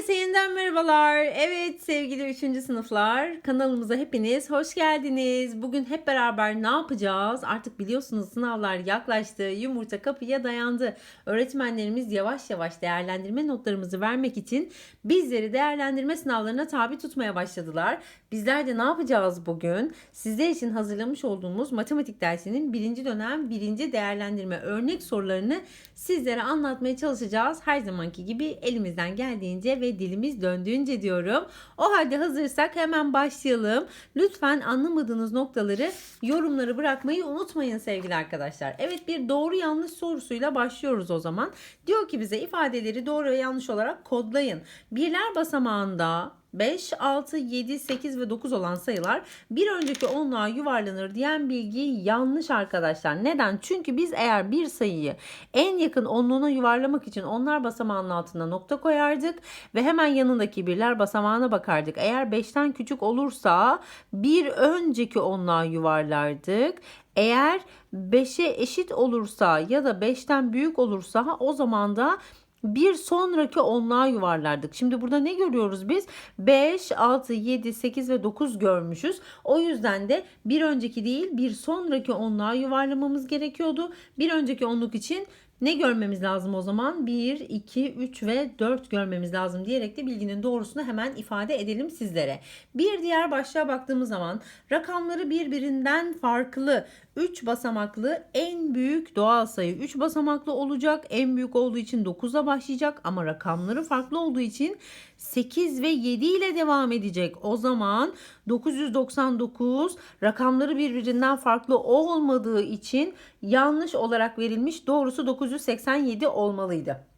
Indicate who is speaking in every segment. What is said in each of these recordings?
Speaker 1: Herkese yeniden merhabalar. Evet sevgili 3. sınıflar kanalımıza hepiniz hoş geldiniz. Bugün hep beraber ne yapacağız? Artık biliyorsunuz sınavlar yaklaştı. Yumurta kapıya dayandı. Öğretmenlerimiz yavaş yavaş değerlendirme notlarımızı vermek için bizleri değerlendirme sınavlarına tabi tutmaya başladılar. Bizler de ne yapacağız bugün? Sizler için hazırlamış olduğumuz matematik dersinin birinci dönem birinci değerlendirme örnek sorularını sizlere anlatmaya çalışacağız. Her zamanki gibi elimizden geldiğince ve dilimiz döndüğünce diyorum. O halde hazırsak hemen başlayalım. Lütfen anlamadığınız noktaları yorumları bırakmayı unutmayın sevgili arkadaşlar. Evet bir doğru yanlış sorusuyla başlıyoruz o zaman. Diyor ki bize ifadeleri doğru ve yanlış olarak kodlayın. Birler basamağında 5, 6, 7, 8 ve 9 olan sayılar bir önceki onluğa yuvarlanır diyen bilgi yanlış arkadaşlar. Neden? Çünkü biz eğer bir sayıyı en yakın onluğuna yuvarlamak için onlar basamağının altına nokta koyardık ve hemen yanındaki birler basamağına bakardık. Eğer 5'ten küçük olursa bir önceki onluğa yuvarlardık. Eğer 5'e eşit olursa ya da 5'ten büyük olursa o zaman da bir sonraki onluğa yuvarlardık. Şimdi burada ne görüyoruz biz? 5, 6, 7, 8 ve 9 görmüşüz. O yüzden de bir önceki değil bir sonraki onluğa yuvarlamamız gerekiyordu. Bir önceki onluk için ne görmemiz lazım o zaman? 1, 2, 3 ve 4 görmemiz lazım diyerek de bilginin doğrusunu hemen ifade edelim sizlere. Bir diğer başlığa baktığımız zaman rakamları birbirinden farklı 3 basamaklı en büyük doğal sayı 3 basamaklı olacak. En büyük olduğu için 9'a başlayacak ama rakamları farklı olduğu için 8 ve 7 ile devam edecek. O zaman 999 rakamları birbirinden farklı olmadığı için yanlış olarak verilmiş. Doğrusu 987 olmalıydı.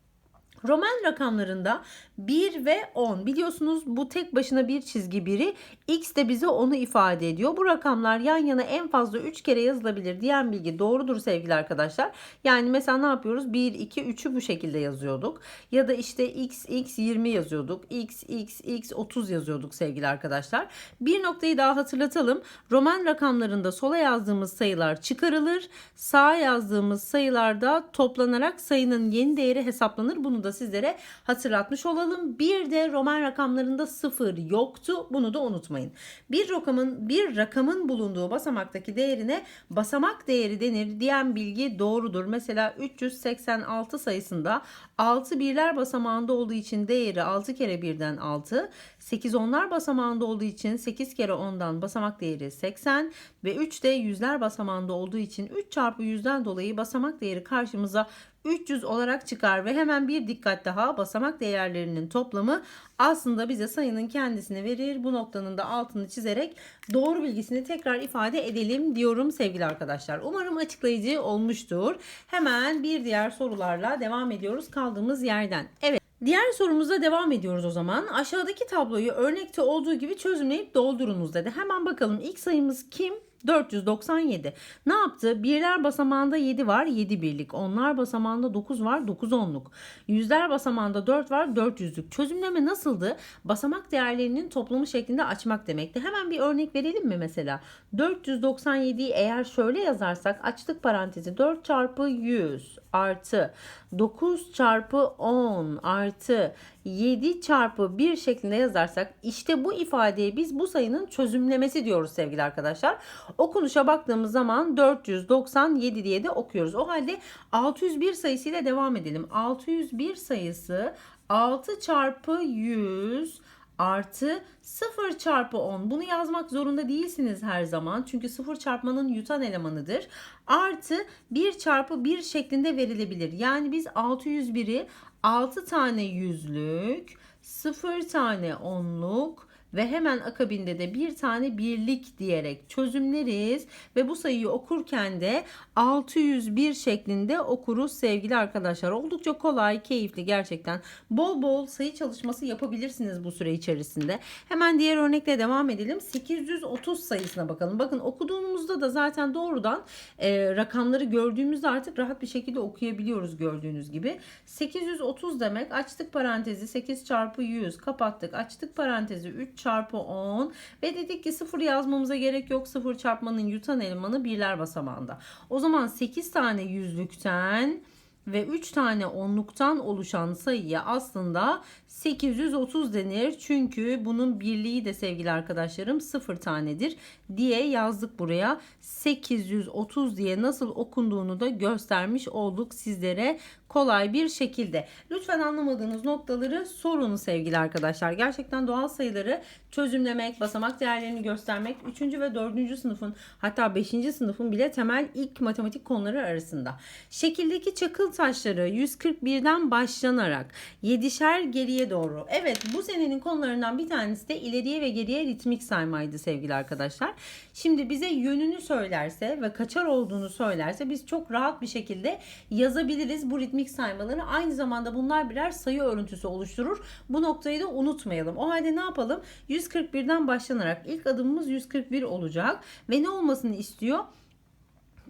Speaker 1: Roman rakamlarında 1 ve 10 biliyorsunuz bu tek başına bir çizgi biri x de bize onu ifade ediyor. Bu rakamlar yan yana en fazla 3 kere yazılabilir diyen bilgi doğrudur sevgili arkadaşlar. Yani mesela ne yapıyoruz 1 2 3'ü bu şekilde yazıyorduk ya da işte x x 20 yazıyorduk x x x 30 yazıyorduk sevgili arkadaşlar. Bir noktayı daha hatırlatalım. Roman rakamlarında sola yazdığımız sayılar çıkarılır. Sağa yazdığımız sayılarda toplanarak sayının yeni değeri hesaplanır. Bunu da sizlere hatırlatmış olalım. Bir de Roman rakamlarında sıfır yoktu. Bunu da unutmayın. Bir rakamın bir rakamın bulunduğu basamaktaki değerine basamak değeri denir diyen bilgi doğrudur. Mesela 386 sayısında 6 birler basamağında olduğu için değeri 6 kere 1'den 6. 8 onlar basamağında olduğu için 8 kere 10'dan basamak değeri 80 ve 3 de yüzler basamağında olduğu için 3 çarpı 100'den dolayı basamak değeri karşımıza 300 olarak çıkar ve hemen bir dikkat daha basamak değerlerinin toplamı aslında bize sayının kendisini verir. Bu noktanın da altını çizerek doğru bilgisini tekrar ifade edelim diyorum sevgili arkadaşlar. Umarım açıklayıcı olmuştur. Hemen bir diğer sorularla devam ediyoruz kaldığımız yerden. Evet. Diğer sorumuza devam ediyoruz o zaman. Aşağıdaki tabloyu örnekte olduğu gibi çözümleyip doldurunuz dedi. Hemen bakalım ilk sayımız kim? 497. Ne yaptı? Birler basamağında 7 var 7 birlik. Onlar basamağında 9 var 9 onluk. Yüzler basamağında 4 var 400'lük. Çözümleme nasıldı? Basamak değerlerinin toplamı şeklinde açmak demekti. Hemen bir örnek verelim mi mesela? 497'yi eğer şöyle yazarsak açtık parantezi 4 çarpı 100 artı 9 çarpı 10 artı 7 çarpı 1 şeklinde yazarsak işte bu ifadeye biz bu sayının çözümlemesi diyoruz sevgili arkadaşlar. Okunuşa baktığımız zaman 497 diye de okuyoruz. O halde 601 sayısıyla devam edelim. 601 sayısı 6 çarpı 100 artı 0 çarpı 10. Bunu yazmak zorunda değilsiniz her zaman. Çünkü 0 çarpmanın yutan elemanıdır. Artı 1 çarpı 1 şeklinde verilebilir. Yani biz 601'i 6 tane yüzlük, 0 tane onluk, ve hemen akabinde de bir tane birlik diyerek çözümleriz ve bu sayıyı okurken de 601 şeklinde okuruz sevgili arkadaşlar. Oldukça kolay, keyifli gerçekten. Bol bol sayı çalışması yapabilirsiniz bu süre içerisinde. Hemen diğer örnekle devam edelim. 830 sayısına bakalım. Bakın okuduğumuzda da zaten doğrudan e, rakamları gördüğümüzde artık rahat bir şekilde okuyabiliyoruz gördüğünüz gibi. 830 demek açtık parantezi 8 çarpı 100 kapattık açtık parantezi 3 çarpı 10 ve dedik ki 0 yazmamıza gerek yok. 0 çarpmanın yutan elemanı birler basamağında. O zaman 8 tane yüzlükten ve 3 tane onluktan oluşan sayıya aslında 830 denir. Çünkü bunun birliği de sevgili arkadaşlarım 0 tanedir diye yazdık buraya. 830 diye nasıl okunduğunu da göstermiş olduk sizlere kolay bir şekilde. Lütfen anlamadığınız noktaları sorun sevgili arkadaşlar. Gerçekten doğal sayıları çözümlemek, basamak değerlerini göstermek 3. ve 4. sınıfın hatta 5. sınıfın bile temel ilk matematik konuları arasında. Şekildeki çakıl taşları 141'den başlanarak 7'şer geriye doğru. Evet bu senenin konularından bir tanesi de ileriye ve geriye ritmik saymaydı sevgili arkadaşlar. Şimdi bize yönünü söylerse ve kaçar olduğunu söylerse biz çok rahat bir şekilde yazabiliriz bu ritmik saymaları. Aynı zamanda bunlar birer sayı örüntüsü oluşturur. Bu noktayı da unutmayalım. O halde ne yapalım? 141'den başlanarak ilk adımımız 141 olacak ve ne olmasını istiyor?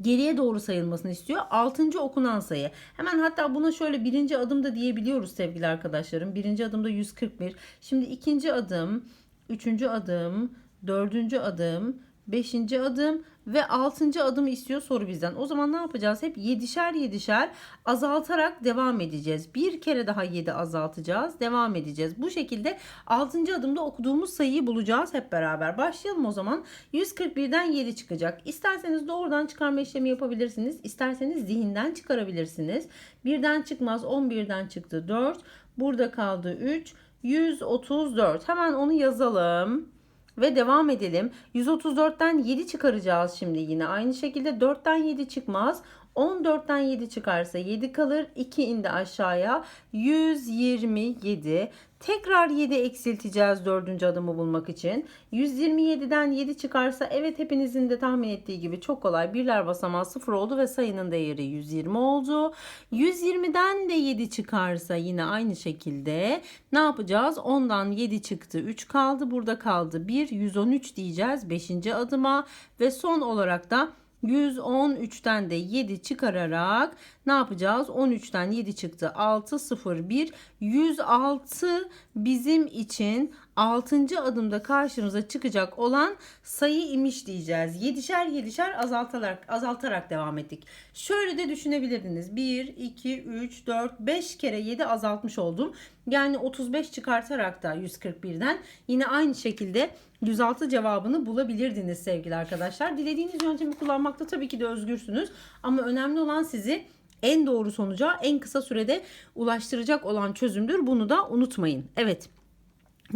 Speaker 1: Geriye doğru sayılmasını istiyor. Altıncı okunan sayı. Hemen hatta buna şöyle birinci adımda diyebiliyoruz sevgili arkadaşlarım. Birinci adımda 141. Şimdi ikinci adım, üçüncü adım, dördüncü adım, beşinci adım ve altıncı adım istiyor soru bizden. O zaman ne yapacağız? Hep yedişer yedişer azaltarak devam edeceğiz. Bir kere daha 7 azaltacağız. Devam edeceğiz. Bu şekilde altıncı adımda okuduğumuz sayıyı bulacağız hep beraber. Başlayalım o zaman. 141'den 7 çıkacak. İsterseniz doğrudan çıkarma işlemi yapabilirsiniz. İsterseniz zihinden çıkarabilirsiniz. Birden çıkmaz. 11'den çıktı 4. Burada kaldı 3. 134. Hemen onu yazalım. Ve devam edelim. 134'ten 7 çıkaracağız şimdi yine. Aynı şekilde 4'ten 7 çıkmaz. 14'ten 7 çıkarsa 7 kalır. 2 indi aşağıya. 127. Tekrar 7 eksilteceğiz dördüncü adımı bulmak için. 127'den 7 çıkarsa evet hepinizin de tahmin ettiği gibi çok kolay. Birler basamağı 0 oldu ve sayının değeri 120 oldu. 120'den de 7 çıkarsa yine aynı şekilde ne yapacağız? 10'dan 7 çıktı 3 kaldı burada kaldı 1 113 diyeceğiz 5. adıma ve son olarak da 113'ten de 7 çıkararak ne yapacağız? 13'ten 7 çıktı. 6 0 1 106 bizim için 6. adımda karşımıza çıkacak olan sayı imiş diyeceğiz. 7'şer 7'şer azaltarak azaltarak devam ettik. Şöyle de düşünebilirdiniz. 1 2 3 4 5 kere 7 azaltmış oldum. Yani 35 çıkartarak da 141'den yine aynı şekilde 106 cevabını bulabilirdiniz sevgili arkadaşlar. Dilediğiniz yöntemi kullanmakta tabii ki de özgürsünüz. Ama önemli olan sizi en doğru sonuca en kısa sürede ulaştıracak olan çözümdür. Bunu da unutmayın. Evet.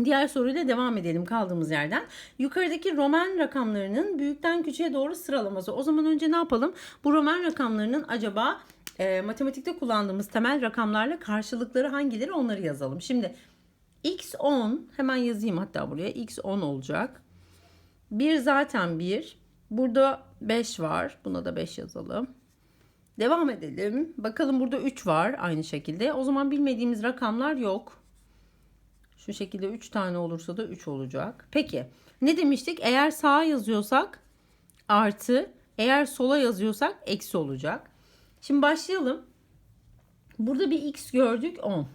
Speaker 1: Diğer soruyla devam edelim kaldığımız yerden. Yukarıdaki Roman rakamlarının büyükten küçüğe doğru sıralaması. O zaman önce ne yapalım? Bu Roman rakamlarının acaba e, matematikte kullandığımız temel rakamlarla karşılıkları hangileri onları yazalım. Şimdi x10 hemen yazayım hatta buraya x10 olacak. 1 zaten 1. Burada 5 var. Buna da 5 yazalım. Devam edelim. Bakalım burada 3 var aynı şekilde. O zaman bilmediğimiz rakamlar yok. Şu şekilde 3 tane olursa da 3 olacak. Peki ne demiştik? Eğer sağa yazıyorsak artı, eğer sola yazıyorsak eksi olacak. Şimdi başlayalım. Burada bir x gördük 10.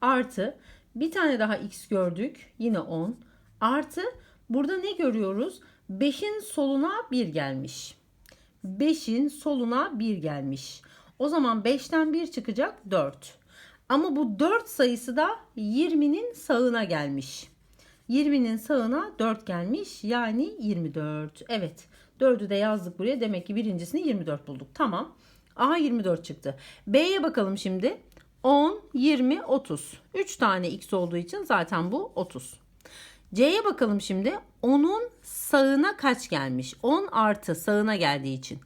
Speaker 1: Artı bir tane daha x gördük yine 10. Artı burada ne görüyoruz? 5'in soluna 1 gelmiş. 5'in soluna 1 gelmiş. O zaman 5'ten 1 çıkacak 4. Ama bu 4 sayısı da 20'nin sağına gelmiş. 20'nin sağına 4 gelmiş. Yani 24. Evet. 4'ü de yazdık buraya. Demek ki birincisini 24 bulduk. Tamam. A 24 çıktı. B'ye bakalım şimdi. 10, 20, 30. 3 tane x olduğu için zaten bu 30. C'ye bakalım şimdi. 10'un sağına kaç gelmiş? 10 artı sağına geldiği için.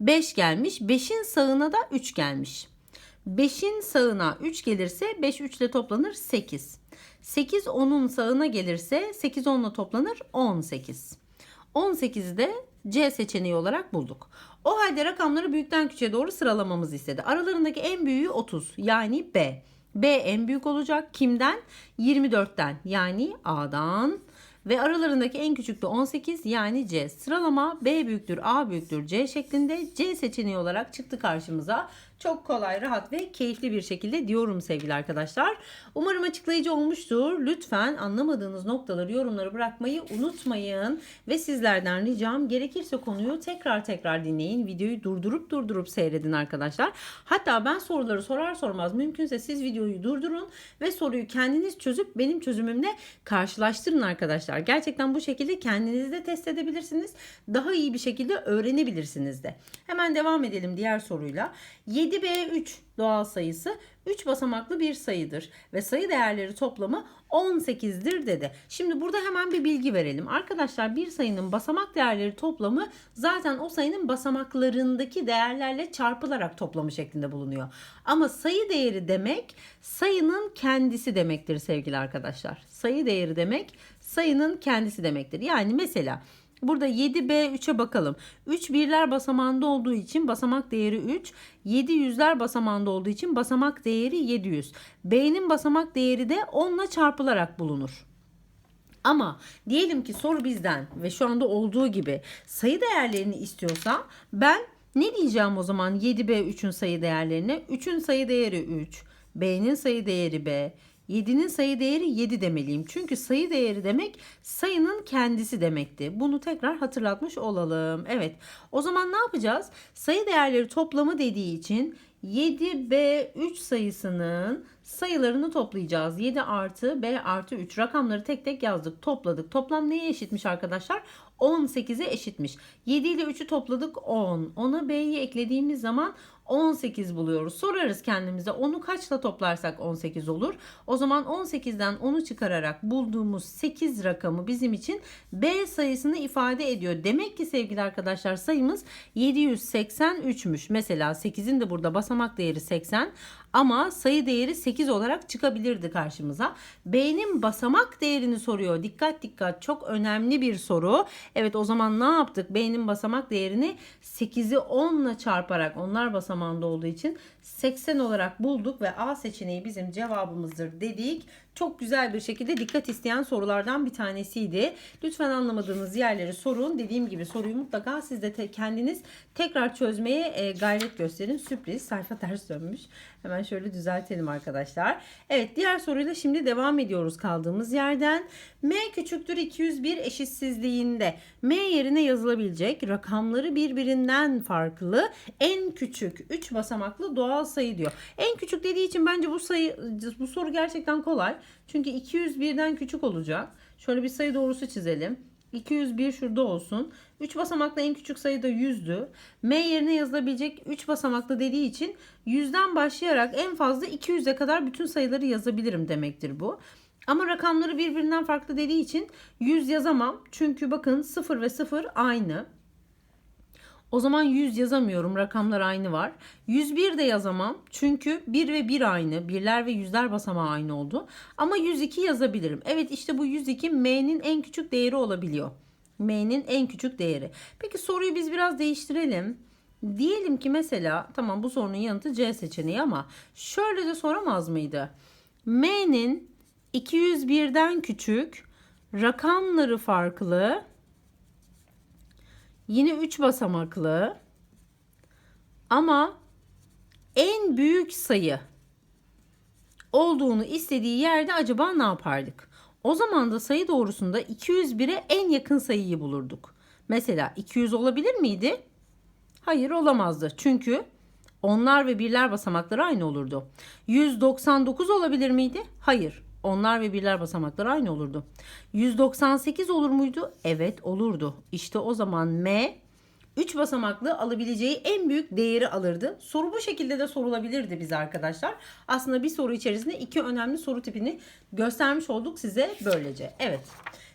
Speaker 1: 5 gelmiş. 5'in sağına da 3 gelmiş. 5'in sağına 3 gelirse 5 3 ile toplanır 8. 8 10'un sağına gelirse 8 10 ile toplanır 18. 18'i de C seçeneği olarak bulduk. O halde rakamları büyükten küçüğe doğru sıralamamızı istedi. Aralarındaki en büyüğü 30 yani B. B en büyük olacak. Kimden? 24'ten yani A'dan. Ve aralarındaki en küçük de 18 yani C. Sıralama B büyüktür A büyüktür C şeklinde C seçeneği olarak çıktı karşımıza. Çok kolay, rahat ve keyifli bir şekilde diyorum sevgili arkadaşlar. Umarım açıklayıcı olmuştur. Lütfen anlamadığınız noktaları yorumlara bırakmayı unutmayın. Ve sizlerden ricam gerekirse konuyu tekrar tekrar dinleyin. Videoyu durdurup durdurup seyredin arkadaşlar. Hatta ben soruları sorar sormaz mümkünse siz videoyu durdurun ve soruyu kendiniz çözüp benim çözümümle karşılaştırın arkadaşlar. Gerçekten bu şekilde kendinizi de test edebilirsiniz. Daha iyi bir şekilde öğrenebilirsiniz de. Hemen devam edelim diğer soruyla. 7B3 doğal sayısı 3 basamaklı bir sayıdır ve sayı değerleri toplamı 18'dir dedi. Şimdi burada hemen bir bilgi verelim. Arkadaşlar bir sayının basamak değerleri toplamı zaten o sayının basamaklarındaki değerlerle çarpılarak toplamı şeklinde bulunuyor. Ama sayı değeri demek sayının kendisi demektir sevgili arkadaşlar. Sayı değeri demek sayının kendisi demektir. Yani mesela Burada 7B3'e bakalım. 3 birler basamağında olduğu için basamak değeri 3. 7 yüzler basamağında olduğu için basamak değeri 700. B'nin basamak değeri de 10 ile çarpılarak bulunur. Ama diyelim ki soru bizden ve şu anda olduğu gibi sayı değerlerini istiyorsa ben ne diyeceğim o zaman 7B3'ün sayı değerlerine? 3'ün sayı değeri 3, B'nin sayı değeri B, 7'nin sayı değeri 7 demeliyim. Çünkü sayı değeri demek sayının kendisi demekti. Bunu tekrar hatırlatmış olalım. Evet. O zaman ne yapacağız? Sayı değerleri toplamı dediği için 7B3 sayısının sayılarını toplayacağız. 7 artı B artı 3 rakamları tek tek yazdık topladık. Toplam neye eşitmiş arkadaşlar? 18'e eşitmiş. 7 ile 3'ü topladık 10. Ona B'yi eklediğimiz zaman 18 buluyoruz. Sorarız kendimize onu kaçla toplarsak 18 olur. O zaman 18'den 10'u çıkararak bulduğumuz 8 rakamı bizim için B sayısını ifade ediyor. Demek ki sevgili arkadaşlar sayımız 783'müş. Mesela 8'in de burada basamak değeri 80 ama sayı değeri 8 olarak çıkabilirdi karşımıza. B'nin basamak değerini soruyor. Dikkat dikkat çok önemli bir soru. Evet o zaman ne yaptık? B'nin basamak değerini 8'i 10 ile çarparak onlar basamağında olduğu için 80 olarak bulduk ve A seçeneği bizim cevabımızdır dedik. Çok güzel bir şekilde dikkat isteyen sorulardan bir tanesiydi. Lütfen anlamadığınız yerleri sorun. Dediğim gibi soruyu mutlaka siz de te- kendiniz tekrar çözmeye e, gayret gösterin. Sürpriz sayfa ters dönmüş. Hemen şöyle düzeltelim arkadaşlar. Evet diğer soruyla şimdi devam ediyoruz kaldığımız yerden. M küçüktür 201 eşitsizliğinde M yerine yazılabilecek rakamları birbirinden farklı en küçük 3 basamaklı doğal sayı diyor. En küçük dediği için bence bu sayı bu soru gerçekten kolay. Çünkü 201'den küçük olacak. Şöyle bir sayı doğrusu çizelim. 201 şurada olsun. 3 basamaklı en küçük sayı da 100'dü. M yerine yazılabilecek 3 basamaklı dediği için 100'den başlayarak en fazla 200'e kadar bütün sayıları yazabilirim demektir bu. Ama rakamları birbirinden farklı dediği için 100 yazamam. Çünkü bakın 0 ve 0 aynı. O zaman 100 yazamıyorum. Rakamlar aynı var. 101 de yazamam. Çünkü 1 ve 1 aynı. Birler ve yüzler basamağı aynı oldu. Ama 102 yazabilirim. Evet işte bu 102 M'nin en küçük değeri olabiliyor. M'nin en küçük değeri. Peki soruyu biz biraz değiştirelim. Diyelim ki mesela tamam bu sorunun yanıtı C seçeneği ama şöyle de soramaz mıydı? M'nin 201'den küçük, rakamları farklı, Yine 3 basamaklı. Ama en büyük sayı olduğunu istediği yerde acaba ne yapardık? O zaman da sayı doğrusunda 201'e en yakın sayıyı bulurduk. Mesela 200 olabilir miydi? Hayır olamazdı. Çünkü onlar ve birler basamakları aynı olurdu. 199 olabilir miydi? Hayır. Onlar ve birler basamakları aynı olurdu. 198 olur muydu? Evet olurdu. İşte o zaman M 3 basamaklı alabileceği en büyük değeri alırdı. Soru bu şekilde de sorulabilirdi bize arkadaşlar. Aslında bir soru içerisinde iki önemli soru tipini göstermiş olduk size böylece. Evet.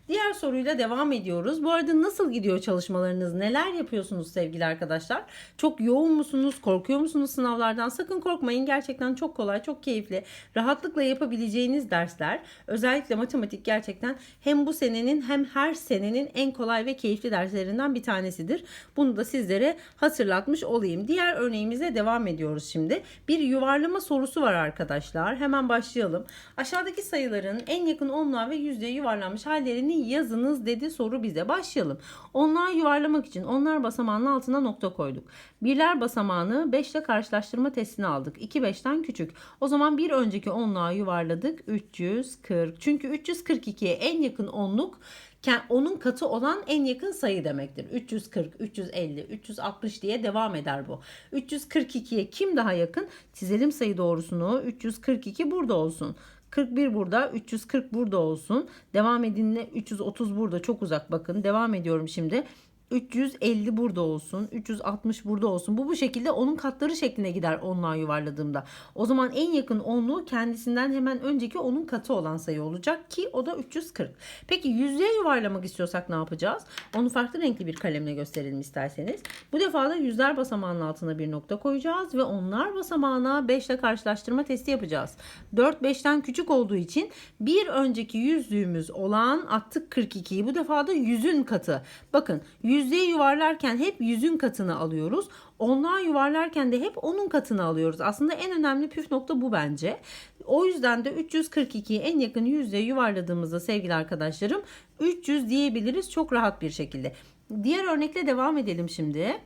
Speaker 1: Diğer soruyla devam ediyoruz. Bu arada nasıl gidiyor çalışmalarınız? Neler yapıyorsunuz sevgili arkadaşlar? Çok yoğun musunuz? Korkuyor musunuz sınavlardan? Sakın korkmayın. Gerçekten çok kolay, çok keyifli. Rahatlıkla yapabileceğiniz dersler. Özellikle matematik gerçekten hem bu senenin hem her senenin en kolay ve keyifli derslerinden bir tanesidir. Bunu da sizlere hatırlatmış olayım. Diğer örneğimize devam ediyoruz şimdi. Bir yuvarlama sorusu var arkadaşlar. Hemen başlayalım. Aşağıdaki sayıların en yakın onluğa ve yüzdeye yuvarlanmış hallerini yazınız dedi soru bize. Başlayalım. Onlar yuvarlamak için onlar basamağının altına nokta koyduk. Birler basamağını 5 ile karşılaştırma testini aldık. 2 5'ten küçük. O zaman bir önceki onluğa yuvarladık. 340. Çünkü 342'ye en yakın onluk onun katı olan en yakın sayı demektir. 340, 350, 360 diye devam eder bu. 342'ye kim daha yakın? Çizelim sayı doğrusunu. 342 burada olsun. 41 burada, 340 burada olsun. Devam edinle 330 burada çok uzak bakın. Devam ediyorum şimdi. 350 burada olsun. 360 burada olsun. Bu bu şekilde onun katları şekline gider onluğa yuvarladığımda. O zaman en yakın onluğu kendisinden hemen önceki onun katı olan sayı olacak ki o da 340. Peki yüzlüğe yuvarlamak istiyorsak ne yapacağız? Onu farklı renkli bir kalemle gösterelim isterseniz. Bu defa da yüzler basamağının altına bir nokta koyacağız ve onlar basamağına 5 ile karşılaştırma testi yapacağız. 4 5'ten küçük olduğu için bir önceki yüzlüğümüz olan attık 42'yi. Bu defa da yüzün katı. Bakın yüzlüğe yuvarlarken hep yüzün katını alıyoruz. Onlar yuvarlarken de hep onun katını alıyoruz. Aslında en önemli püf nokta bu bence. O yüzden de 342'yi en yakın yüzlüğe yuvarladığımızda sevgili arkadaşlarım 300 diyebiliriz çok rahat bir şekilde. Diğer örnekle devam edelim şimdi.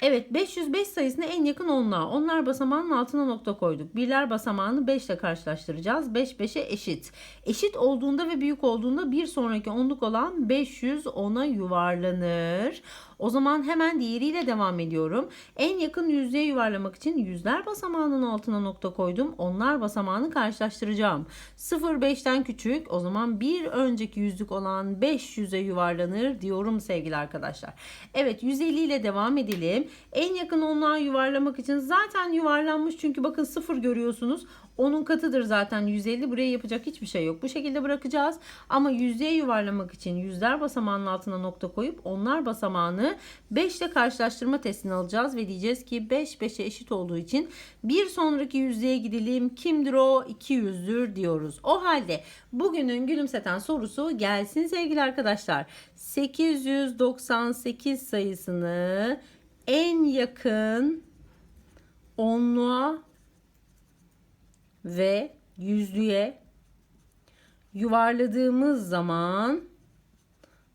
Speaker 1: Evet 505 sayısına en yakın onluğa. Onlar basamağının altına nokta koyduk. Birler basamağını 5 ile karşılaştıracağız. 5 5'e eşit. Eşit olduğunda ve büyük olduğunda bir sonraki onluk olan 500 ona yuvarlanır. O zaman hemen diğeriyle devam ediyorum. En yakın yüzlüğe yuvarlamak için yüzler basamağının altına nokta koydum. Onlar basamağını karşılaştıracağım. 0 5'ten küçük. O zaman bir önceki yüzlük olan 500'e yuvarlanır diyorum sevgili arkadaşlar. Evet 150 ile devam edelim. En yakın onluğa yuvarlamak için zaten yuvarlanmış çünkü bakın 0 görüyorsunuz. Onun katıdır zaten 150. Buraya yapacak hiçbir şey yok. Bu şekilde bırakacağız. Ama yüzdeye yuvarlamak için yüzler basamağının altına nokta koyup onlar basamağını 5 ile karşılaştırma testini alacağız ve diyeceğiz ki 5 5'e eşit olduğu için bir sonraki yüzdeye gidelim. Kimdir o? 200'dür diyoruz. O halde bugünün gülümseten sorusu gelsin sevgili arkadaşlar. 898 sayısını en yakın onluğa ve yüzlüğe yuvarladığımız zaman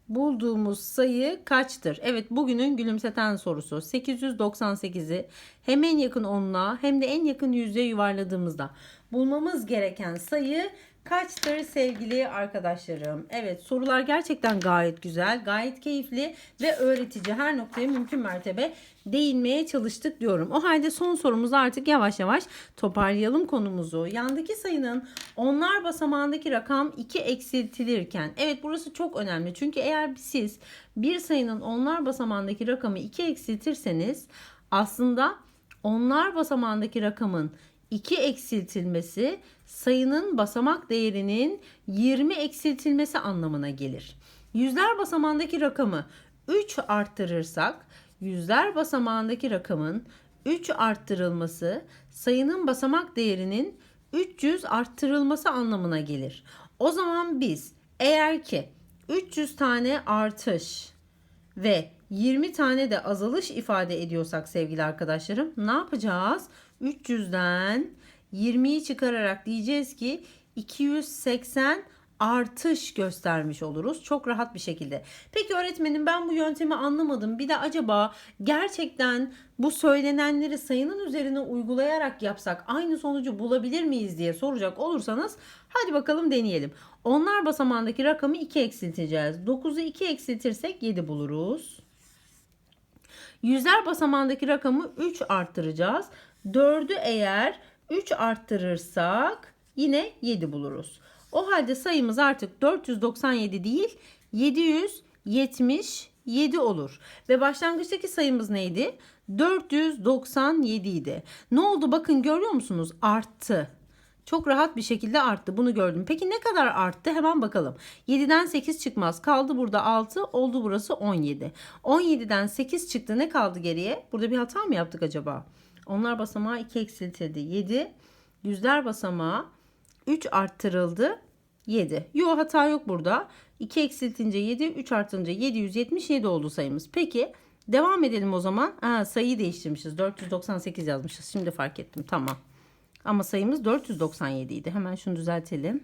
Speaker 1: bulduğumuz sayı kaçtır? Evet bugünün gülümseten sorusu 898'i hem en yakın onluğa hem de en yakın yüzlüğe yuvarladığımızda bulmamız gereken sayı kaçtır sevgili arkadaşlarım? Evet sorular gerçekten gayet güzel, gayet keyifli ve öğretici. Her noktaya mümkün mertebe değinmeye çalıştık diyorum. O halde son sorumuzu artık yavaş yavaş toparlayalım konumuzu. Yandaki sayının onlar basamağındaki rakam 2 eksiltilirken evet burası çok önemli. Çünkü eğer siz bir sayının onlar basamağındaki rakamı 2 eksiltirseniz aslında onlar basamağındaki rakamın 2 eksiltilmesi sayının basamak değerinin 20 eksiltilmesi anlamına gelir. Yüzler basamağındaki rakamı 3 arttırırsak yüzler basamağındaki rakamın 3 arttırılması sayının basamak değerinin 300 arttırılması anlamına gelir. O zaman biz eğer ki 300 tane artış ve 20 tane de azalış ifade ediyorsak sevgili arkadaşlarım ne yapacağız? 300'den 20'yi çıkararak diyeceğiz ki 280 artış göstermiş oluruz çok rahat bir şekilde. Peki öğretmenim ben bu yöntemi anlamadım. Bir de acaba gerçekten bu söylenenleri sayının üzerine uygulayarak yapsak aynı sonucu bulabilir miyiz diye soracak olursanız hadi bakalım deneyelim. Onlar basamağındaki rakamı 2 eksilteceğiz. 9'u 2 eksiltirsek 7 buluruz. Yüzler basamağındaki rakamı 3 arttıracağız. 4'ü eğer 3 arttırırsak yine 7 buluruz. O halde sayımız artık 497 değil 777 olur. Ve başlangıçtaki sayımız neydi? 497 idi. Ne oldu bakın görüyor musunuz? Arttı. Çok rahat bir şekilde arttı. Bunu gördüm. Peki ne kadar arttı? Hemen bakalım. 7'den 8 çıkmaz. Kaldı burada 6. Oldu burası 17. 17'den 8 çıktı. Ne kaldı geriye? Burada bir hata mı yaptık acaba? Onlar basamağı 2 eksiltildi. 7. Yüzler basamağı 3 arttırıldı. 7. Yok hata yok burada. 2 eksiltince 7, 3 artınca 777 oldu sayımız. Peki devam edelim o zaman. Ha, sayıyı değiştirmişiz. 498 yazmışız. Şimdi fark ettim. Tamam. Ama sayımız 497 idi. Hemen şunu düzeltelim.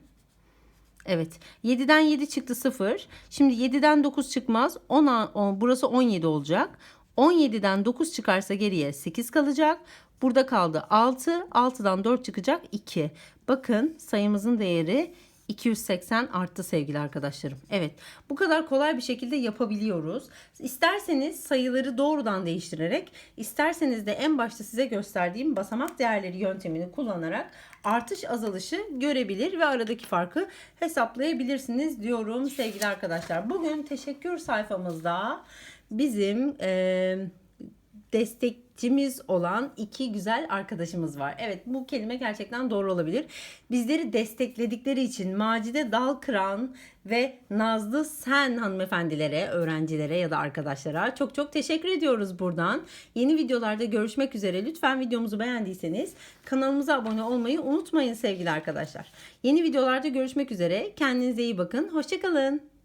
Speaker 1: Evet. 7'den 7 çıktı 0. Şimdi 7'den 9 çıkmaz. 10, 10 burası 17 olacak. 17'den 9 çıkarsa geriye 8 kalacak. Burada kaldı 6. 6'dan 4 çıkacak 2. Bakın sayımızın değeri 280 arttı sevgili arkadaşlarım. Evet bu kadar kolay bir şekilde yapabiliyoruz. İsterseniz sayıları doğrudan değiştirerek isterseniz de en başta size gösterdiğim basamak değerleri yöntemini kullanarak artış azalışı görebilir ve aradaki farkı hesaplayabilirsiniz diyorum sevgili arkadaşlar. Bugün teşekkür sayfamızda bizim eee destekçimiz olan iki güzel arkadaşımız var. Evet bu kelime gerçekten doğru olabilir. Bizleri destekledikleri için Macide Dalkıran ve Nazlı Sen hanımefendilere, öğrencilere ya da arkadaşlara çok çok teşekkür ediyoruz buradan. Yeni videolarda görüşmek üzere. Lütfen videomuzu beğendiyseniz kanalımıza abone olmayı unutmayın sevgili arkadaşlar. Yeni videolarda görüşmek üzere. Kendinize iyi bakın. Hoşçakalın.